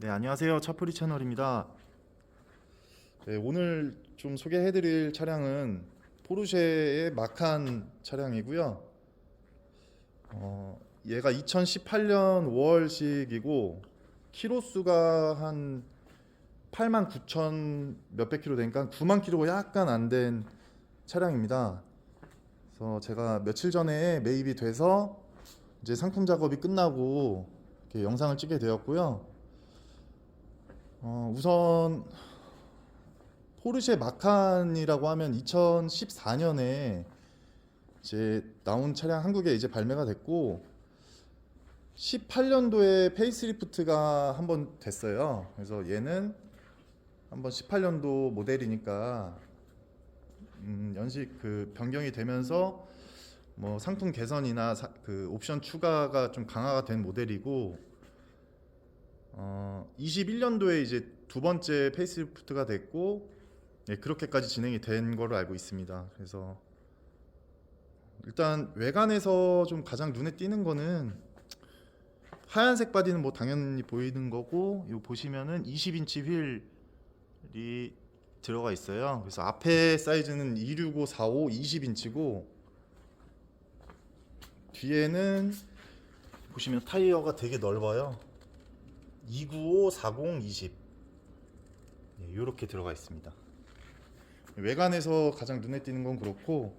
네, 안녕하세요. 차프리 채널입니다. 네, 오늘 좀 소개해드릴 차량은 포르쉐의 마칸 차량이고요. 어, 얘가 2018년 5월식이고 키로수가 한 8만 9천 몇백 킬로 되니까 9만 킬로가 약간 안 된 차량입니다. 그래서 제가 며칠 전에 매입이 돼서 이제 상품 작업이 끝나고 이렇게 영상을 찍게 되었고요. 어, 우선 포르쉐 마칸이라고 하면 2014년에 이제 나온 차량 한국에 이제 발매가 됐고 18년도에 페이스리프트가 한 번 됐어요. 그래서 얘는 한번 18년도 모델이니까 음, 연식 그 변경이 되면서 뭐 상품 개선이나 사- 그 옵션 추가가 좀 강화가 된 모델이고 어, 21년도에 이제 두 번째 페이스리프트가 됐고 예, 그렇게까지 진행이 된 거로 알고 있습니다. 그래서 일단 외관에서 좀 가장 눈에 띄는 거는 하얀색 바디는 뭐 당연히 보이는 거고 이 보시면은 20인치 휠이 들어가 있어요. 그래서 앞에 사이즈는 265, 45, 20인치고 뒤에는 보시면 타이어가 되게 넓어요. 295, 40, 20 이렇게 들어가 있습니다. 외관에서 가장 눈에 띄는 건 그렇고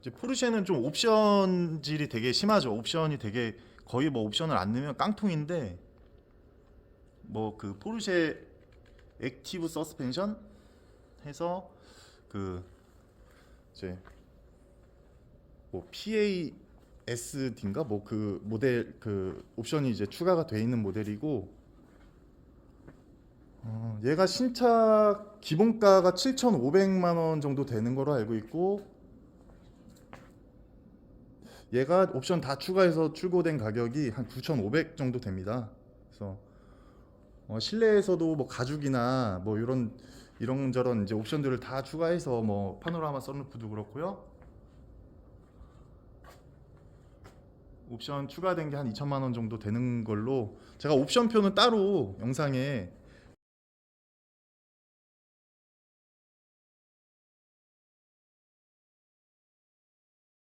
이제 포르쉐는 좀 옵션질이 되게 심하죠. 옵션이 되게 거의 뭐 옵션을 안 넣으면 깡통인데 뭐 그 포르쉐 액티브 서스펜션 해서 그 이제 뭐 PASD인가 뭐 그 모델 그 옵션이 이제 추가가 돼 있는 모델이고 어, 얘가 신차 기본가가 7,500만 원 정도 되는 거로 알고 있고 얘가 옵션 다 추가해서 출고된 가격이 한 9,500 정도 됩니다. 그래서 어, 실내에서도 뭐 가죽이나 뭐 이런 이런저런 이제 옵션들을 다 추가해서 뭐 파노라마 썬루프도 그렇고요. 옵션 추가된 게 한 2천만 원 정도 되는 걸로 제가 옵션 표는 따로 영상에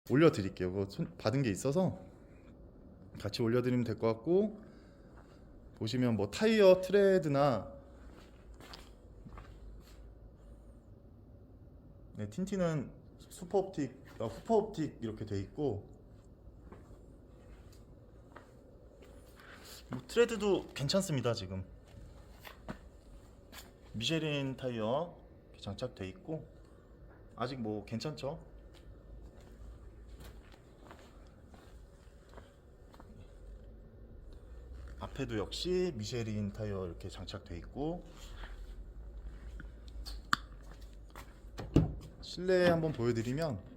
올려드릴게요. 손- 받은 게 있어서 같이 올려드리면 될 것 같고 보시면 뭐 타이어 트레드나 네, 틴틴은 슈퍼옵틱, 어, 후퍼옵틱 이렇게 돼 있고 뭐 트레드도 괜찮습니다 지금 미쉐린 타이어 장착돼 있고 아직 뭐 괜찮죠? 앞에도 역시 미쉐린 타이어 이렇게 장착돼 있고 실내 한번 보여드리면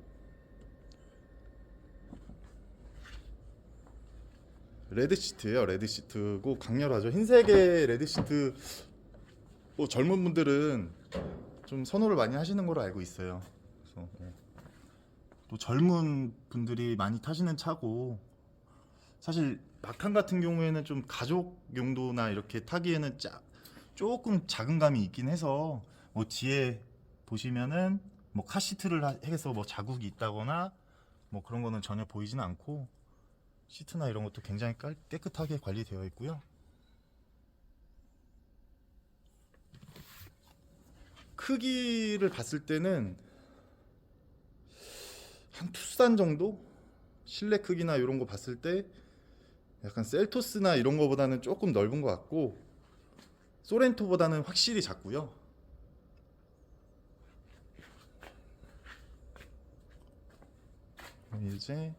레드 시트예요. 레드 시트고 강렬하죠. 흰색의 레드 시트 뭐 젊은 분들은 좀 선호를 많이 하시는 걸로 알고 있어요. 그래서 예. 또 젊은 분들이 많이 타시는 차고 사실 마칸 같은 경우에는 좀 가족 용도나 이렇게 타기에는 짜, 조금 작은 감이 있긴 해서 뭐 뒤에 보시면은 뭐 카시트를 하- 해서 뭐 자국이 있다거나 뭐 그런 거는 전혀 보이지는 않고 시트나 이런 것도 굉장히 깔- 깨끗하게 관리되어 있고요. 크기를 봤을 때는 한 투싼 정도 실내 크기나 이런 거 봤을 때 약간 셀토스나 이런 거보다는 조금 넓은 것 같고 소렌토보다는 확실히 작고요. 이제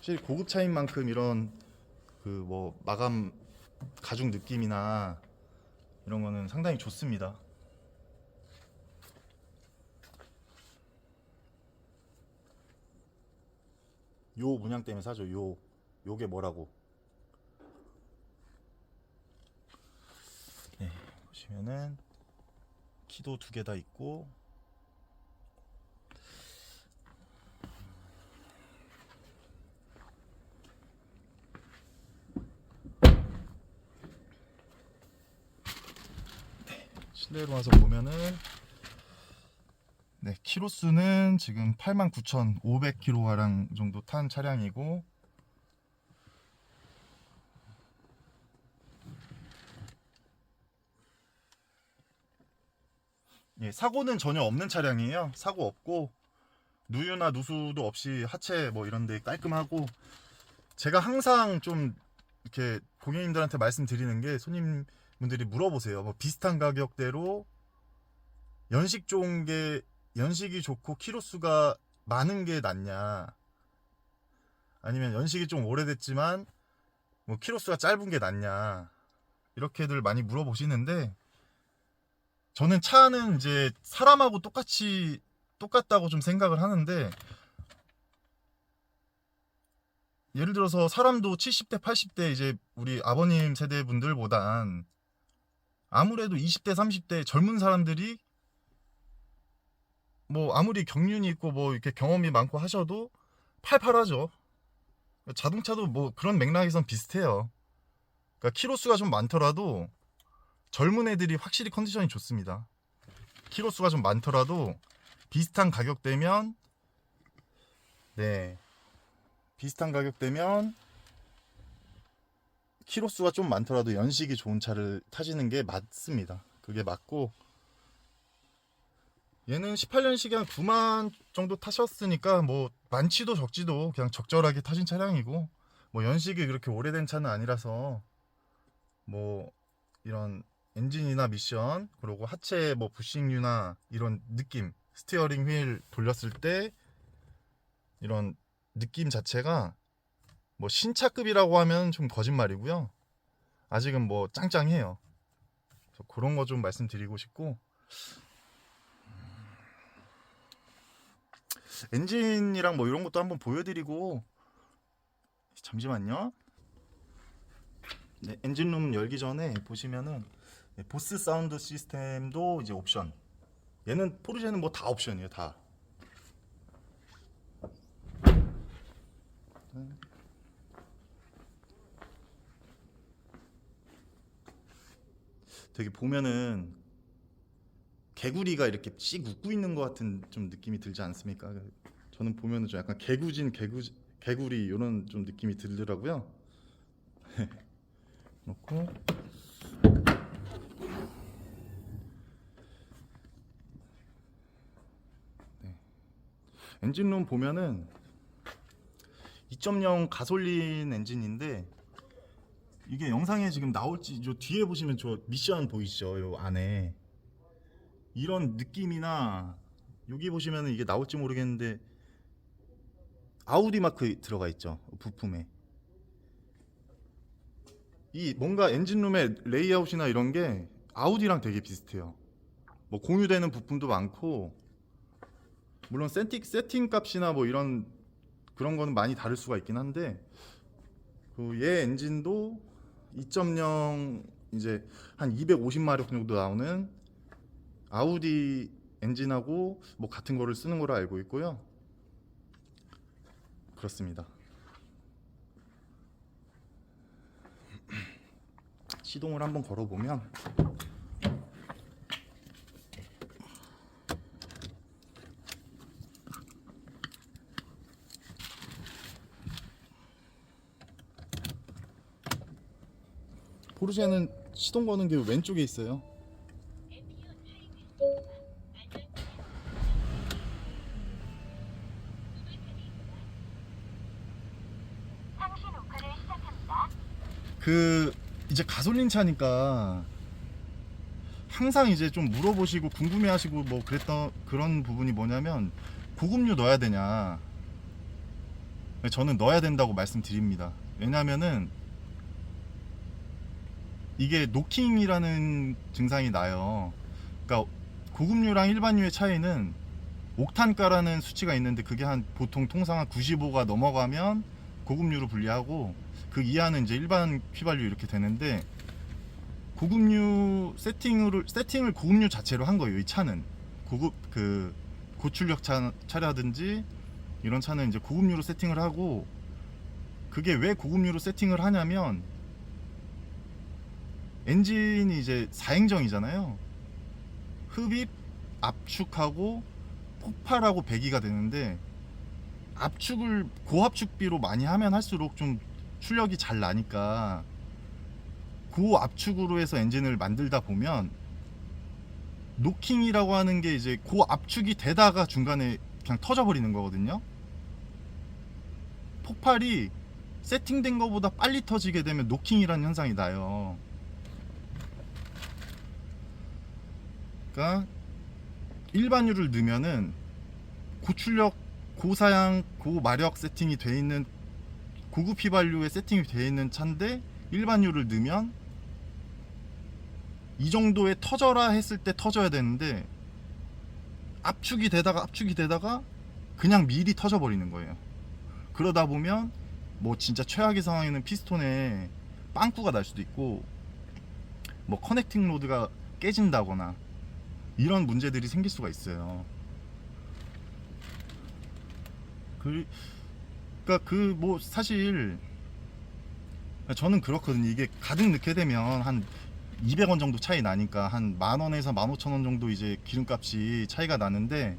확실히 고급 차인 만큼 이런 그 뭐 마감 가죽 느낌이나 이런 거는 상당히 좋습니다. 요 문양 때문에 사죠. 요 요게 뭐라고? 네, 보시면은 키도 두 개 다 있고 실내로 와서 보면은 네 키로수는 지금 89,500km 가량 정도 탄 차량이고 예, 사고는 전혀 없는 차량이에요. 사고 없고 누유나 누수도 없이 하체 뭐 이런 데 깔끔하고 제가 항상 좀 이렇게 고객님들한테 말씀드리는 게 손님 분들이 물어보세요. 뭐 비슷한 가격대로 연식 좋은 게 연식이 좋고 키로수가 많은 게 낫냐 아니면 연식이 좀 오래됐지만 뭐 키로수가 짧은 게 낫냐 이렇게들 많이 물어보시는데 저는 차는 이제 사람하고 똑같이 똑같다고 좀 생각을 하는데 예를 들어서 사람도 70대, 80대 이제 우리 아버님 세대 분들보단 아무래도 20대, 30대 젊은 사람들이 뭐 아무리 경륜이 있고 뭐 이렇게 경험이 많고 하셔도 팔팔하죠. 자동차도 뭐 그런 맥락에선 비슷해요. 그러니까 키로수가 좀 많더라도 젊은 애들이 확실히 컨디션이 좋습니다. 키로수가 좀 많더라도 비슷한 가격대면 네 비슷한 가격대면 키로수가 좀 많더라도 연식이 좋은 차를 타시는 게 맞습니다. 그게 맞고 얘는 18년식이 한 9만 정도 타셨으니까 뭐 많지도 적지도 그냥 적절하게 타신 차량이고 뭐 연식이 그렇게 오래된 차는 아니라서 뭐 이런 엔진이나 미션 그리고 하체 뭐 부싱류나 이런 느낌 스티어링 휠 돌렸을 때 이런 느낌 자체가 뭐 신차급이라고 하면 좀 거짓말이고요 아직은 뭐 짱짱해요 그런 거 좀 말씀드리고 싶고 엔진이랑 뭐 이런 것도 한번 보여드리고 잠시만요. 네, 엔진룸 열기 전에 보시면은 네, 보스 사운드 시스템도 이제 옵션. 얘는 포르쉐는 뭐 다 옵션이에요, 다. 되게 보면은 개구리가 이렇게 씩 웃고 있는 것 같은 좀 느낌이 들지 않습니까? 저는 보면은 좀 약간 개구진 개구 개구리 이런 좀 느낌이 들더라고요. 놓고 네. 엔진룸 보면은 2.0 가솔린 엔진인데 이게 영상에 지금 나올지 저 뒤에 보시면 저 미션 보이시죠? 요 안에. 이런 느낌이나 여기 보시면 이게 나올지 모르겠는데 아우디 마크 들어가 있죠 부품에. 이 뭔가 엔진룸의 레이아웃이나 이런 게 아우디랑 되게 비슷해요. 뭐 공유되는 부품도 많고 물론 세팅, 세팅 값이나 뭐 이런 그런 거는 많이 다를 수가 있긴 한데 그 얘 엔진도 2.0 이제 한 250마력 정도 나오는 아우디 엔진하고 뭐 같은 거를 쓰는 거로 알고 있고요. 그렇습니다. 시동을 한번 걸어보면 포르쉐는 시동 거는 게 왼쪽에 있어요. 그 이제 가솔린 차니까 항상 이제 좀 물어보시고 궁금해하시고 뭐 그랬던 그런 부분이 뭐냐면 고급류 넣어야 되냐? 저는 넣어야 된다고 말씀드립니다. 왜냐면은 이게 노킹이라는 증상이 나요. 그러니까 고급류랑 일반류의 차이는 옥탄가라는 수치가 있는데 그게 한 보통 통상 한 95가 넘어가면 고급류로 분리하고 그 이하는 이제 일반 휘발유 이렇게 되는데 고급류 세팅을 세팅을 고급류 자체로 한 거예요. 이 차는 고급 그 고출력 차, 차라든지 이런 차는 이제 고급류로 세팅을 하고 그게 왜 고급류로 세팅을 하냐면 엔진이 이제 사행정이잖아요. 흡입, 압축하고 폭발하고 배기가 되는데 압축을 고압축비로 많이 하면 할수록 좀 출력이 잘 나니까 고압축으로 해서 엔진을 만들다 보면 노킹이라고 하는 게 이제 고압축이 되다가 중간에 그냥 터져버리는 거거든요. 폭발이 세팅된 것보다 빨리 터지게 되면 노킹이라는 현상이 나요. 그러니까 일반유를 넣으면은 고출력, 고사양, 고마력 세팅이 돼 있는 고급 휘발유에 세팅이 돼 있는 차인데 일반유를 넣으면 이 정도에 터져라 했을 때 터져야 되는데 압축이 되다가 압축이 되다가 그냥 미리 터져 버리는 거예요. 그러다 보면 뭐 진짜 최악의 상황에는 피스톤에 빵꾸가 날 수도 있고 뭐 커넥팅 로드가 깨진다거나 이런 문제들이 생길 수가 있어요. 그, 그러니까 그 뭐 사실 저는 그렇거든요. 이게 가득 넣게 되면 한 200원 정도 차이 나니까 한 만 원에서 만 오천 원 정도 이제 기름값이 차이가 나는데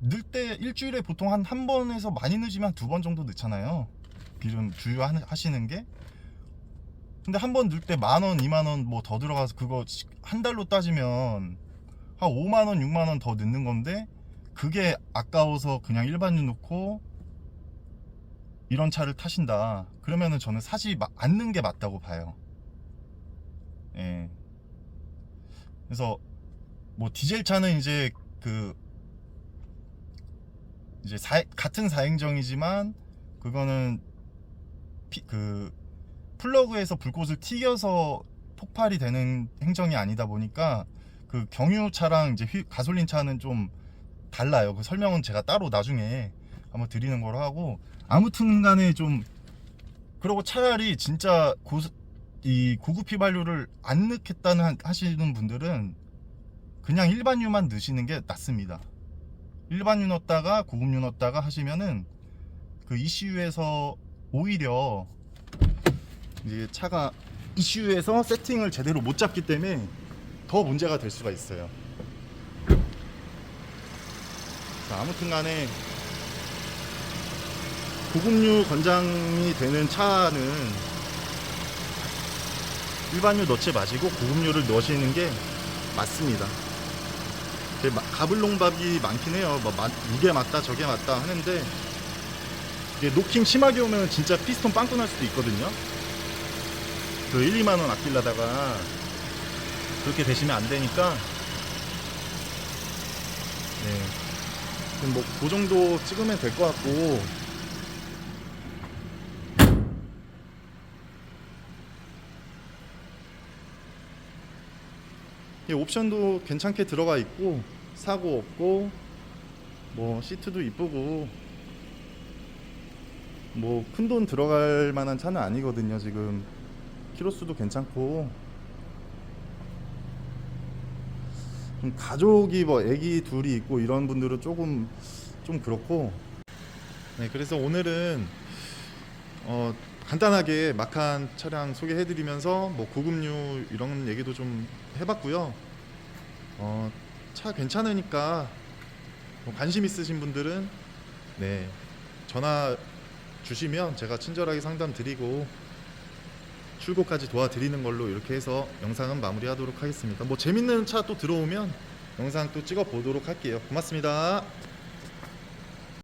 넣을 때 일주일에 보통 한 한 번에서 많이 넣으시면 두 번 정도 넣잖아요. 기름 주유하시는 게. 근데 한 번 넣을 때 만 원, 2만 원 뭐 더 들어가서 그거 한 달로 따지면 한 5만 원, 6만 원 더 넣는 건데 그게 아까워서 그냥 일반유 넣고 이런 차를 타신다. 그러면은 저는 사지 마- 않는 게 맞다고 봐요. 예. 그래서 뭐 디젤 차는 이제 그 이제 사, 같은 사행정이지만 그거는 피, 그 플러그에서 불꽃을 튀겨서 폭발이 되는 행정이 아니다 보니까 그 경유차랑 이제 휘- 가솔린 차는 좀 달라요. 그 설명은 제가 따로 나중에 한번 드리는 거로 하고 아무튼 간에 좀 그러고 차라리 진짜 고, 이 고급 휘발유를 안 넣겠다는 한- 하시는 분들은 그냥 일반유만 넣으시는 게 낫습니다. 일반유 넣었다가 고급유 넣었다가 하시면은 그 ECU에서 오히려 이제 차가 ECU에서 세팅을 제대로 못 잡기 때문에 더 문제가 될 수가 있어요. 자, 아무튼 간에 고급류 권장이 되는 차는 일반유 넣지 마시고 고급류를 넣으시는 게 맞습니다. 가불농밥이 많긴 해요. 뭐 마- 이게 맞다 저게 맞다 하는데 이게 노킹 심하게 오면 진짜 피스톤 빵꾸 날 수도 있거든요. 그 1, 2만 원 아끼려다가 그렇게 되시면 안 되니까. 네. 뭐그 정도 찍으면 될 것 같고. 이 옵션도 괜찮게 들어가 있고 사고 없고 뭐 시트도 이쁘고 뭐 큰 돈 들어갈 만한 차는 아니거든요 지금 키로수도 괜찮고. 좀 가족이 뭐 애기 둘이 있고 이런 분들은 조금 좀 그렇고. 네 그래서 오늘은 어 간단하게 마칸 차량 소개해드리면서 뭐 고급류 이런 얘기도 좀 해봤고요. 어 차 괜찮으니까 뭐 관심 있으신 분들은 네 전화 주시면 제가 친절하게 상담 드리고 출고까지 도와드리는 걸로 이렇게 해서 영상은 마무리하도록 하겠습니다. 뭐 재밌는 차 또 들어오면 영상 또 찍어 보도록 할게요. 고맙습니다.